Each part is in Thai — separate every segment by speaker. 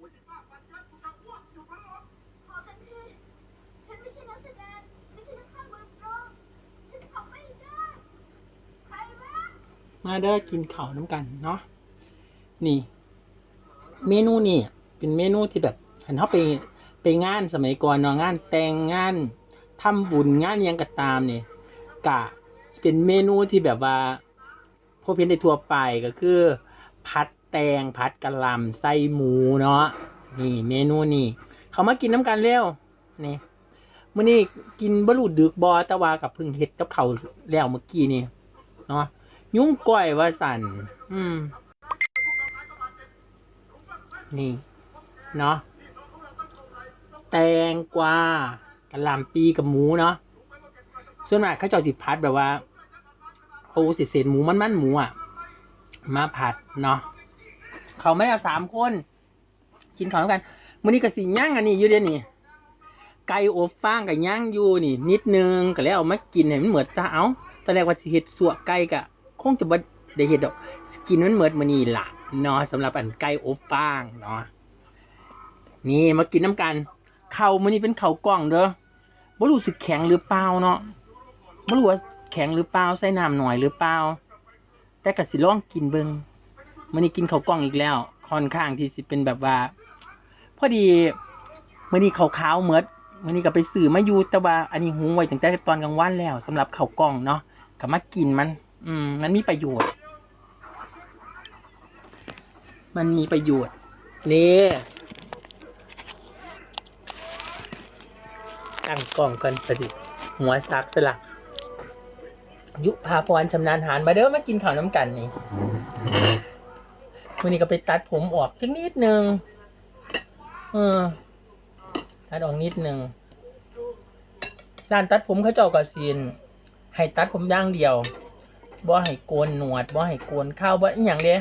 Speaker 1: ขอกันทีฉันไม่ใช่นักแสดงไม่ใช่นักฆ่ามือโปรฉันทำไม่ได้ ใครวะ
Speaker 2: มาเด้อกินข้าวน้ำกันเนาะนี่ เมนูนี่เป็นเมนูที่แบบเห็นเขาไปไปงานสมัยก่อนเนาะงานแต่งงานทำบุญงานยังก็ตามเนี่ยกะเป็นเมนูที่แบบว่าพบเห็นในทั่วไปก็คือ ผัด แตงผัดกะหล่ำไส้หมูเนาะนี่เมนูนี่ เขามากินน้ำกันเร็วนี่มื้อนี้กินบะรูดึกบอต่ว่ากับพิ่งเฮ็ดกับเขาแล้วเมื่อกี้นี่เนาะยุ่งก้อยว่าสันอืม นี่เนาะแตงกวากะหล่ำปีกับหมูเนาะส่วนมากเขาเจ้าสิพัดแบบว่าเอาเศษหมูมันมันหมูอะมาผัดเนาะ เขาไม่ได้เอาสามคน กินข้าวด้วยกันมื้อนี้ก็สิย่างอันนี้อยู่เดี๋ยวนี้ไก่อบฟางกับย่างอยู่นี่ นิดนึงก็แล้วเอามากินให้มันเหมือนซะเอาตอนแรกว่าเฮ็ดสัวไก่กะคงจะบ่ได้เฮ็ดดอกสกินมันเหมือนมื้อนี้ล่ะเนาะสำหรับอันไก่อบฟางเนาะนี่มากินน้ำกันเข้ามื้อนี้เป็นเข้ากล้องเด้อบ่รู้สึกแข็งหรือเปล่าเนาะบ่รู้ว่าแข็งหรือเปล่าใส่น้ำหน่อยหรือเปล่าแต่ก็สิลองกินเบิง มื้อนี้กินข้าวกล้องอีกแล้ว ค่อนข้างที่สิเป็นแบบว่า พอดีมื้อนี้ข้าวขาวเหมือดมื้อนี้ก็ไปซื้อมาอยู่แต่ว่าอันนี้หุงไว้ตั้งแต่ตอนกลางวันแล้วสำหรับข้าวกล้องเนาะก็มากินมัน อืม มันมีประโยชน์ มันมีประโยชน์นี่ตั้งกล้องกันประสิหัวซักสลักยุพาพรชำนาญหารมาเด้อมากินข้าวน้ำกันนี่ วันนี้ก็ไปตัดผมออกสักนิดนึงเออตัดออกนิดนึงร้านตัดผมเขาเจ้าก็ซีนให้ตัดผมย่างเดียวบ่ให้โกนหนวดบ่ให้โกนข้าวบ่อหย่างเด้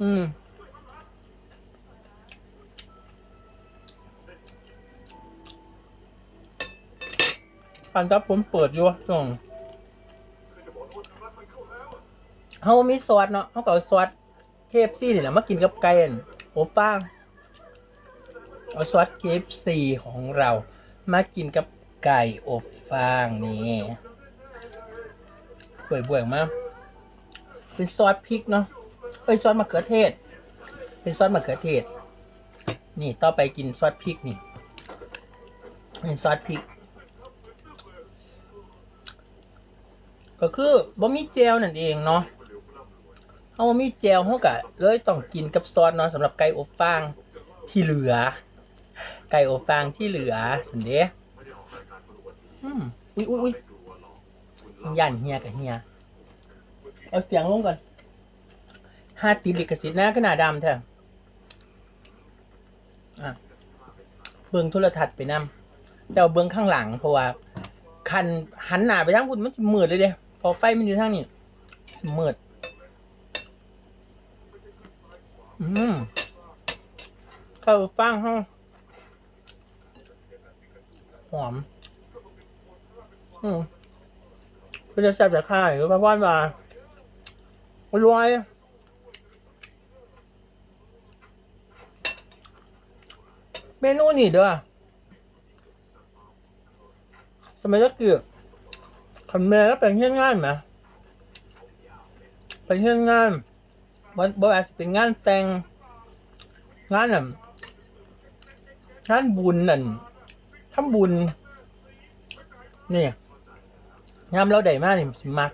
Speaker 2: อืมการตัดผมเปิดอยู่ช่วง เฮามีซอสเนาะเฮาก็เอาซอสเคฟซีนี่แหละมากินกับไก่นโอป้างเอาซอสเคฟซีของเรา มากินกับไก่อบฟางนี่เปื่อยเบื่อยมากเป็นซอสพริกเนาะเอ้ยซอสมะเขือเทศ เป็นซอสมะเขือเทศ นี่ต่อไปกินซอสพริกนี่เป็นซอสพริก ก็คือบ่มีเจลนั่นเองเนาะ เอามีเจลเฮาก็เลยต้องกินกับซอสเนาะสำหรับไก่อบฟางที่เหลือ ไก่อบฟางที่เหลือสันเดะอืมอุ้ยอุ้ยอุ้ยย่านเฮียกับเฮียเอาเสียงลงก่อนห้าติดลิขสิทธิ์หน้าขนาดดำเถอะอะเบิ่งโทรทัศน์ไปนำแต่เอาเบิงข้างหลังเพราะว่าคันหันหน้าไปทางคุณมันจะมืดเลยเด้พอไฟมันอยู่ทางนี้จะมืด อืมข้าวฟ่างห้องหอม อืมก็จะแซ่บแต่ข้าวหรือว่าว่านว่าร่อยเมนูนี่เด้อทำไมต้องเกือบทำเมนูแล้วเป็นเที่ยงงานไหมเป็นเที่ยงงาน วันบ่อาจจะเป็นงานแต่งงานน่ะงานบุญนั่นทำบุญนี่ยามเราได้มากนี่สิมัก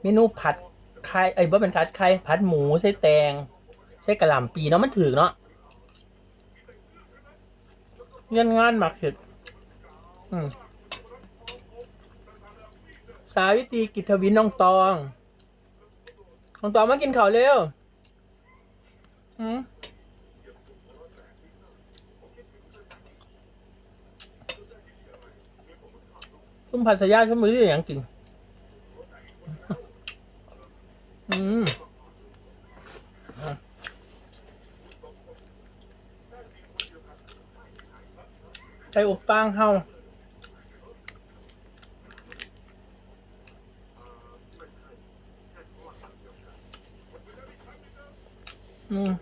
Speaker 2: เมนูผัดไข่ไอ้บ่เป็นผัดไข่ผัดหมูใส่แตงใส่กระหล่ำปีเนาะมันถือเนาะเงินงานหมักเห็ดอืมสาวิตรีกิจทวินน้องตอง น้องตองมากินข้าวเร็วอืมชุ่มผัดสยาชุ่มมือที่อย่างกิน อืมอะไก่อบฟางเฮา อืม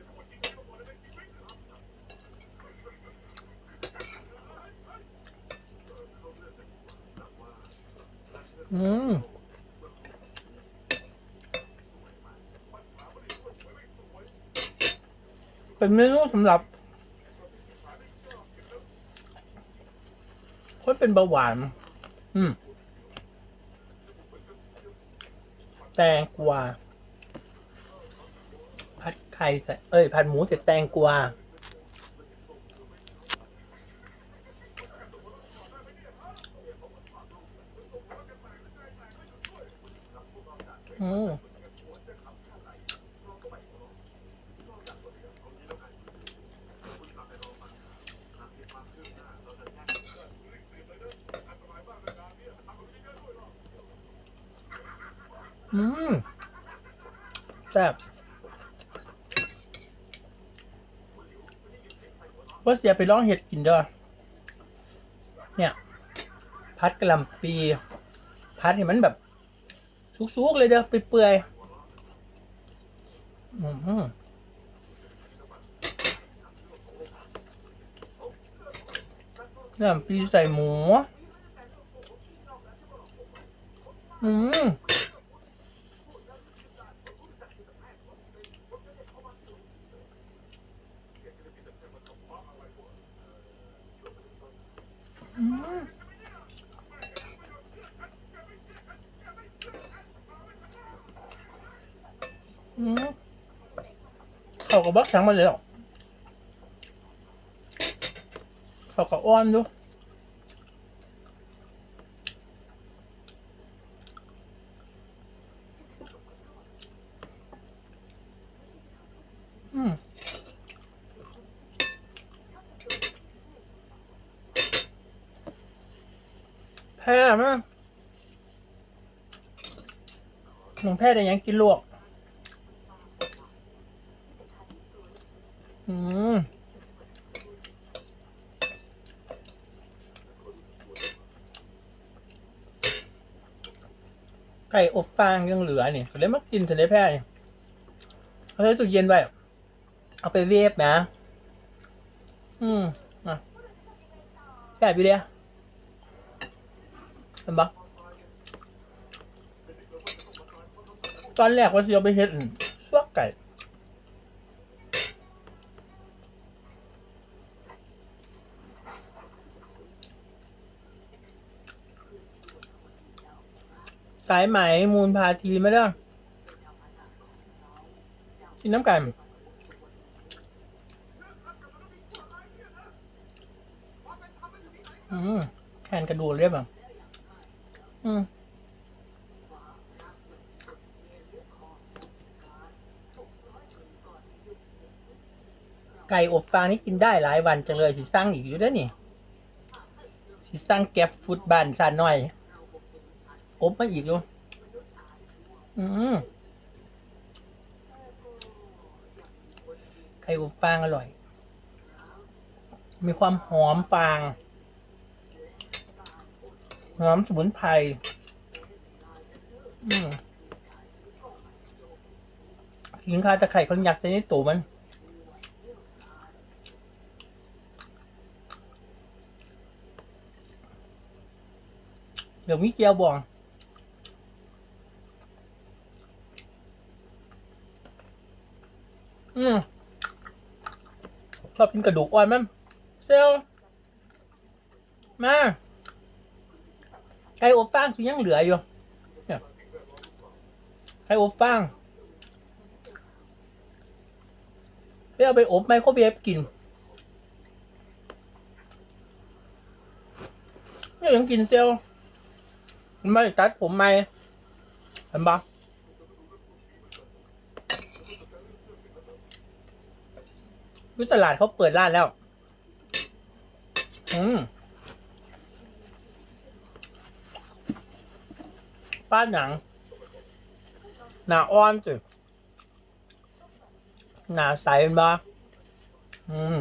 Speaker 2: อืมเป็นเมนูสำหรับคนเป็นเบาหวาน อืม แตงกวา ไข่ใส่เอ้ยผัดหมูใส่แตงกวาอืมอืมแซ่บ ว่าเสียไปลองเห็ดกินเด้อเนี่ย พัดกระลำปี พัดเนี่ยมันแบบสุกๆเลยเด้อเปื่อยๆอืมกระลำปีใส่หมู อืม อืมอืม เขาก็บักสั่งมาแล้วเขาก็อ้อนดูอืม แพ้มั้ง หนุ่มแพ้ได้ยังกินลวก อืมไก่อบฟางยังเหลือนี่เขาเลยมากินถึงได้แพ้นี่เขาใช้ตู้เย็นไว้ เอาไปเวฟนะ อืมอะแซ่บอยู่เดียเห็นปะ ตอนแรกว่าจะเอาไปเฮ็ดสวกไก่สายไหมมูลพาทีไม่ได้กินน้ำไก่อืมแทนกระดูกเรียบอะ อืม ไก่อบฟางนี่กินได้หลายวันจังเลยสิสั่งอีกอยู่เด้อนี่สิสั่งแก็บฟุตบานชาหน่อย อบมาอีกอยู่อืมไก่อบฟางอร่อย มีความหอมฟางหอมสมุนไพรอืมขิงคาตะไคร่คนอยากใส่ในตู้มัน เดี๋ยวมีเจียวบองอืมชอบกินกระดูกอ่อนมั้ยเซลมาไก่อบฟางสิยังเหลืออยู่เนี่ยไก่อบฟางไปเอาไปอบไมโครเวฟกินเนี่ยยังกินเซล ไม่ตัดผมไหมเห็นปะวิตลาดเขาเปิดร้านแล้ว อืมป้าหนัง หนาอ้อนสิหนาใสเป็นบ้าอืม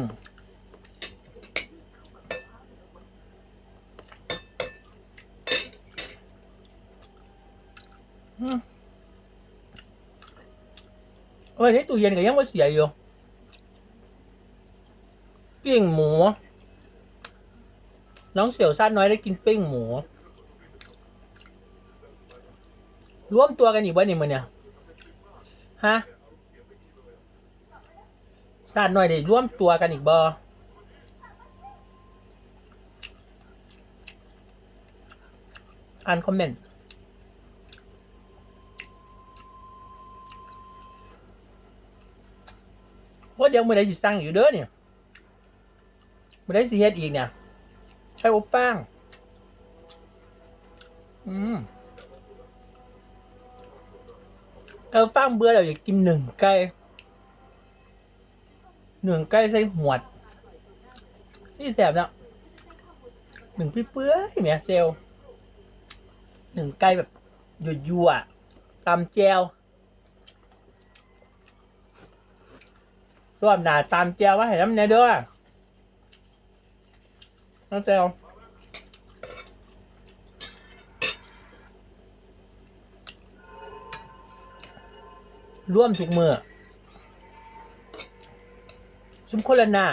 Speaker 2: อืมวันนี้ตู้เย็นก็ยังไม่เสียอยู่ปิ้งหมู น้องเสี่ยวซ่านน้อยได้กินปิ้งหมู ร่วมตัวกันอีกวันนี้มันเนี่ย ฮะชาติหน่อยได้ร่วมตัวกันอีกบออ่านคอมเมนต์ ว่าเมือใดสิสั่งอยู่เด้อเนี่ยมือใดสิเฮ็ดอีกเนี่ยใช้อบฟางอืมเออฟางเบื่อเราอยากกินหนึ่งไก่หนึ่งไก่ใส่หวดนี่แสบเนาะหนึ่งพี่เปื้อยๆเนี่ยเซลหนึ่งไก่แบบหยุดยั่วตำแจว รอบหนาตามเจียวว่าให้น้ำเนยเด้วยน้องเจียวร่วมทุกมือชุมคนละหน้า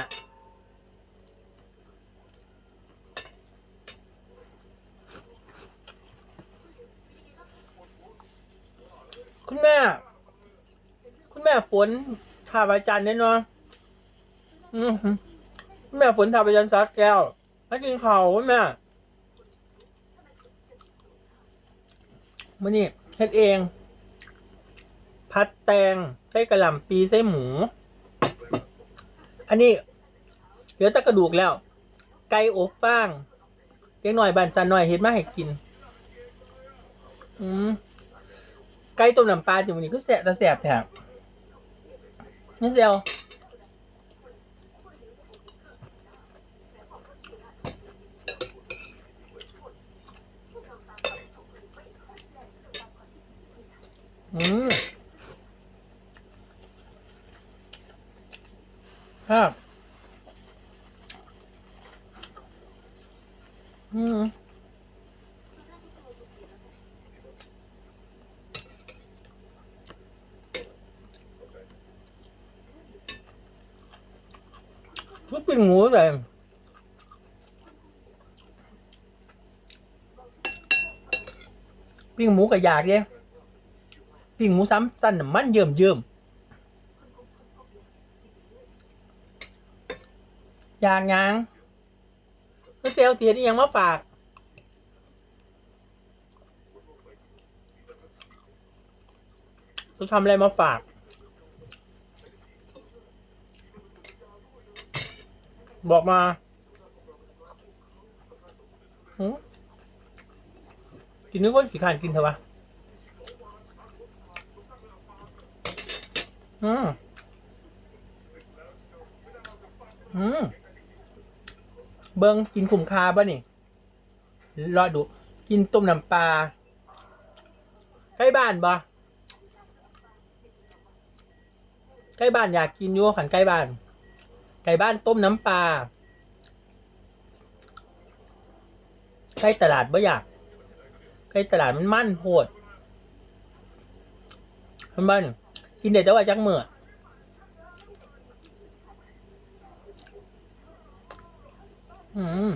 Speaker 2: คุณแม่ คุณแม่ฝน ทาบอาจารย์แน่นอนแม่ฝนทาบอาจารย์สักแก้วมากินข้าวแม่มื่อนี้เฮ็ดเอง พัดแตงใส่กระหล่ำปีใส่หมู อันนี้เหลือแตะกระดูกแล้ว ไก่อบฟางเล็กหน่อยบานจันหน่อยเฮ็ดมาให้กิน อืมไก่ต้มน้ำปลาจิ๋วนี่คือแสบแต่แสบแถบ นี่เดียวอืมครับอืมก็เป็นหมูเลยปิ้งหมูกับยากเนี่ยปิ้งหมูซ้ำตันมันเยิ่มเยิ่มอยากยังก็เซลเตียนอีหยังมาฝากจะทำอะไรมาฝาก บอกมาหืกินนึกว่าขี้ขานกินเถอะวะอืมอืมเบิ้งกินขุมคาป่ะนี่รอดู กินต้มน้ำปลาใกล้บ้านบ่ใกล้บ้านอยากกินอยู่ขันใกล้บ้าน ไก่บ้านต้มน้ำปลาใกล้ตลาดบ่อยากใกล้ตลาดมันมั่นโพดมันบ้านกินเด็ดแต่ว่าจักเมื่ออืม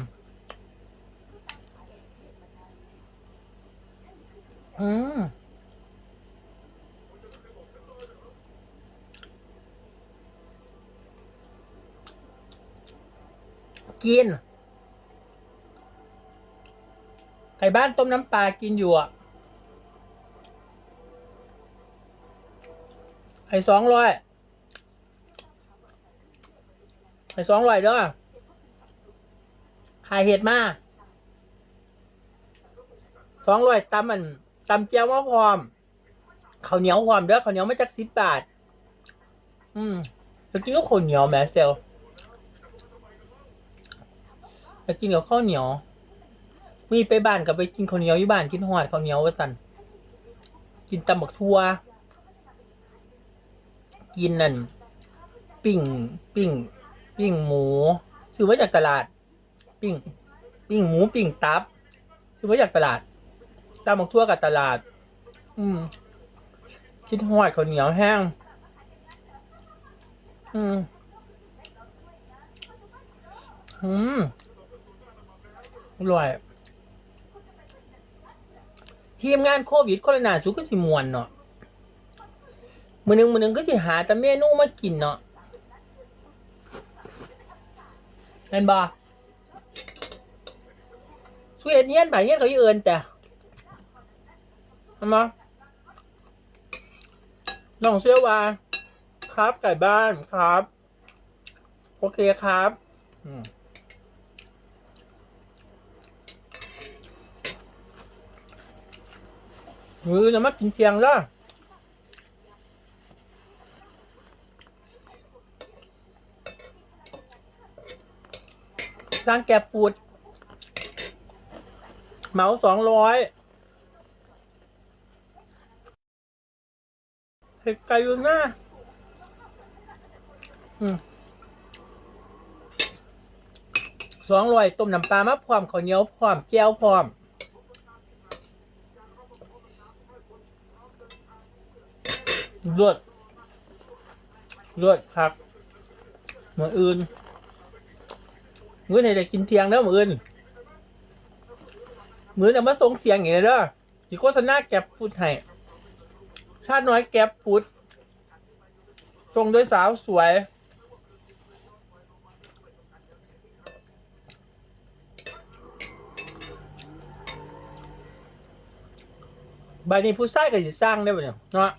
Speaker 2: อืม กิน ไก่บ้านต้มน้ำปลากินอยู่อะ ไอ้สองร้อย ไอ้สองร้อยเด้อขายเห็ดมาสองร้อยตำมันตำเจียวมาพร้อมข้าวเหนียวพร้อมเด้อข้าวเหนียวมาจากสิบบาท อืมจะกินก็ข้าวเหนียวแหมเซล ไปกินกับข้าวเหนียว มีไปบ้านกับไปกินข้าวเหนียวอยู่บ้านกินหอดข้าวเหนียวว่าสันกินตำบักทั่ว กินนั่นปิ้งปิ้งปิ้งหมูซื้อมาจากตลาด ปิ้งปิ้งหมูปิ้งตับซื้อมาจากตลาดตำบักทั่วกับตลาด อืมกินหอดข้าวเหนียวแห้ง อืมอืม อร่อย ทีมงานโควิดโคโรนาสุก็สิมวนเนาะมือหนึงมือหนึงก็สิหาแต่เมนูมากินเนาะเห็นบ่สวยเนียนไปเนียนเขาอีเอินแต่เห็นบ่น้องเสื้อว่า ครับไก่บ้านครับ โอเคครับ อืม มือจะมากินเทียงล้วสร้างแกบฟูด เหมาสองร้อยเห็ดไก่อยู่หน้าสองร้อยต้มน้ำปลามาพร้อมข้าวเหนียวพร้อมแก้วพร้อม เลือดเลือดครับเหมือนอื่นมื้อไหนได้กินเทียงแล้วมื้ออื่นมื้อน่ะมาส่งเทียงอย่างนี้เด้อที่โฆษณาแก็บฟูดให้ชาติน้อยแก็บฟูดส่งโดยสาวสวยใบนี้ผู้ชายก็จะสร้างได้ป่ะเนี่ยเนาะ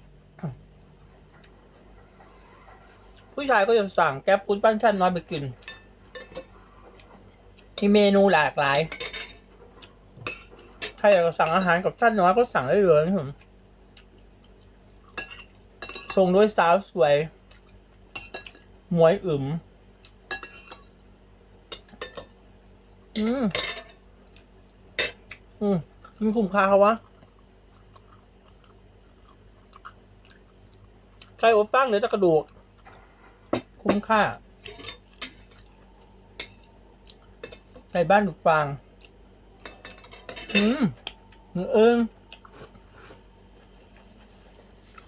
Speaker 2: ผู้ชายก็จะสั่งแก๊ปฟู้ดบ้านชั้นน้อยไปกิน มีเมนูหลากหลาย ใครอยากจะสั่งอาหารกับชั้นน้อยก็สั่งได้เลยนะผมส่งด้วยสาวสวย หมวยอึมอืม อืมกินคุ้มค่าเขาวะไก่อบฟางเหลือแต่กระดูก คุ้มค่าไก่บ้านดุกฟาง อืมมือเอิง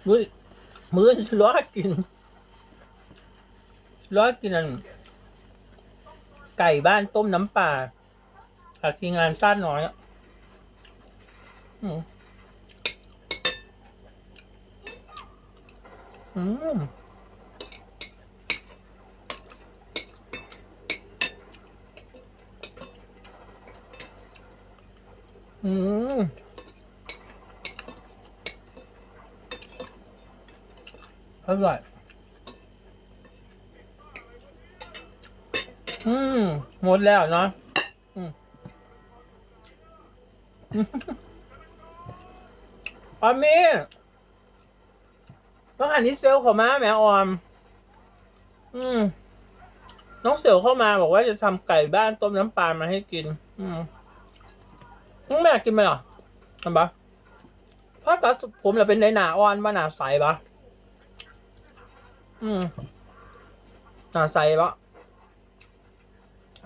Speaker 2: มือมือร้อกิน ร้อกินอันไก่บ้านต้มน้ำปลาจาทีงานซ่านน้อยอะอืม อืมอร่อยอืม หมดแล้วเนาะอืมออมมี่ต้องหันนี้เซลเข้ามาแหม่ออม อืม น้องเซลเข้ามาบอกว่าจะทำไก่บ้านต้มน้ำปลามาให้กิน อืม แม่กินไหมเหรอทำปะเพราะตัดผมเราเป็นในหนาอ่อนว่าหนาใสปะอืมหนาใสปะ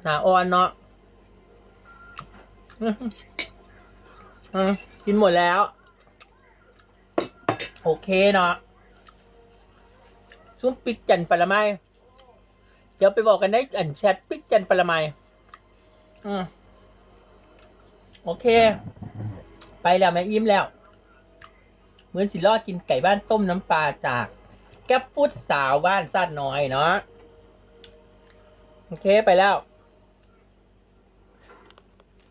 Speaker 2: หนาอ่อนเนาะอืมกินหมดแล้ว โอเคเนาะซุ้มปิดจันปรมัยเดี๋ยวไปบอกกันได้อันแชทปิดจันปรมัยอืม โอเค ไปแล้วแม่อิ่มแล้ว เหมือนสิรอดกินไก่บ้านต้มน้ำปลาจาก แก๊ปฟุตสาวบ้านสั้นน้อยเนาะโอเคไปแล้ว